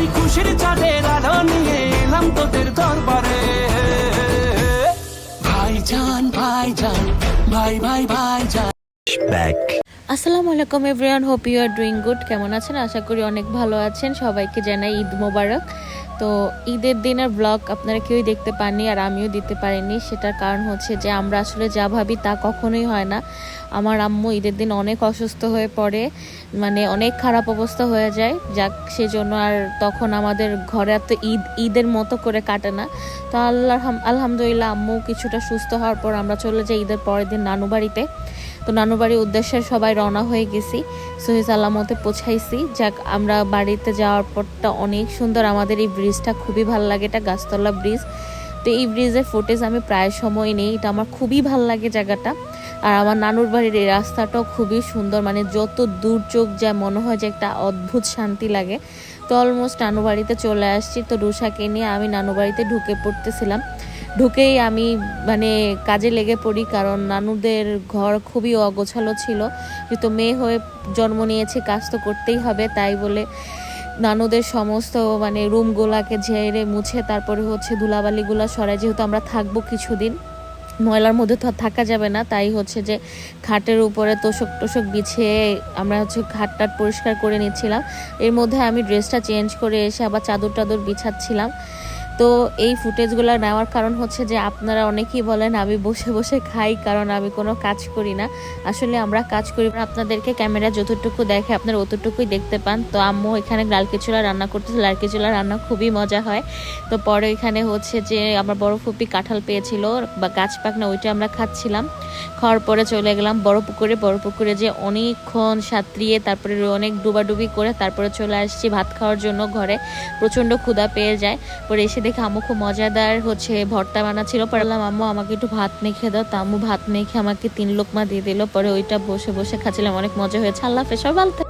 ওই খুশির চাঁদের আলো নিয়ে এলাম তোদের দরবারে। ভাইজান ভাইজান ভাই ভাই ভাইজান। আসসালামু আলাইকুম everyone hope you are doing good কেমন আছেন? আশা করি অনেক ভালো আছেন। সবাইকে জানাই ঈদ মোবারক। তো ঈদের দিনের ব্লগ আপনারা কেউই দেখতে পাননি আর আমিও দিতে পারিনি। সেটার কারণ হচ্ছে যে আমরা আসলে যা ভাবি তা কখনোই হয় না। আমার আম্মু ঈদের দিন অনেক অসুস্থ হয়ে পড়ে। মানে অনেক খারাপ অবস্থা হয়ে যায়। যাক, সেজন্য আর তখন আমাদের ঘরে এত ঈদ, ঈদের মতো করে কাটে না। তো আল্লাহ আলহামদুলিল্লাহ আম্মু কিছুটা সুস্থ হওয়ার পর আমরা চলে যাই ঈদের পরের দিন নানু বাড়িতে। তো নানু বাড়ির উদ্দেশ্যে সবাই রওনা হয়ে গেছি, সহি সালামতে পৌঁছাইছি। যাক, আমরা বাড়িতে যাওয়ার পরটা অনেক সুন্দর। আমাদের এই ব্রিজটা খুবই ভালো লাগে, এটা গাছতলা ব্রিজ। তো এই ব্রিজের ফুটেজ আমি প্রায় সময় নেই, এটা আমার খুবই ভালো লাগে জায়গাটা। আর আমার নানুর বাড়ির এই রাস্তাটাও খুবই সুন্দর মানে যত দূর চোখ যায় মনে হয় যে একটা অদ্ভুত শান্তি লাগে। তো অলমোস্ট নানু বাড়িতে চলে আসছি। তো রুষাকে নিয়ে আমি নানু বাড়িতে ঢুকে পড়তেছিলাম। ঢুকেই আমি মানে কাজে লেগে পড়ি কারণ নানুদের ঘর খুবই অগোছালো ছিল। যেহেতু মেয়ে হয়ে জন্ম নিয়েছে, কাজ তো করতেই হবে, তাই বলে নানুদের সমস্ত মানে রুমগুলাকে ঝেড়ে মুছে তারপরে হচ্ছে ধুলাবালিগুলো সরাই। যেহেতু আমরা থাকব কিছুদিন ময়লার মধ্যে তো থাকা যাবে না, তাই হচ্ছে যে খাটের উপরে তোষক টোষক বিছিয়ে আমরা হচ্ছে খাটটাট পরিষ্কার করে নিচ্ছিলাম। এর মধ্যে আমি ড্রেসটা চেঞ্জ করে এসে আবার চাদর টাদর বিছাচ্ছিলাম। তো এই ফুটেজগুলো নেওয়ার কারণ হচ্ছে যে আপনারা অনেকেই বলেন, আমি বসে বসে খাই কারণ আমি কোনো কাজ করি না। আসলে আমরা কাজ করি। আপনাদেরকে ক্যামেরা যতটুকু দেখে আপনারা অতটুকুই দেখতে পান। তো আম্মু এখানে লালকি চুলা রান্না করতেছে। লালকি চুলা রান্না খুবই মজা হয়। তো পরে এখানে হচ্ছে যে আমার বড় ফুপি কাঁঠাল পেয়েছিল বা গাছ পাকনা, ওইটা আমরা খাচ্ছিলাম। খাওয়ার পরে চলে গেলাম বড় পুকুরে। বড় পুকুরে যে অনেকক্ষণ সাঁতরিয়ে তারপরে অনেক ডুবাডুবি করে তারপরে চলে আসছি ভাত খাওয়ার জন্য ঘরে। প্রচণ্ড ক্ষুধা পেয়ে যায়। পরে এসে দেখে, আম্মু খুব মজাদার হচ্ছে, ভর্তা বানাচ্ছিল। পারলাম আম্মু, আমাকে একটু ভাত মেখে দাও। তা আম্মু ভাত মেখে আমাকে তিন লোকমা দিয়ে দিল, পরে ওইটা বসে বসে খাচ্ছিলাম, অনেক মজা হয়েছে। আল্লাহ ভালো থাকবেন।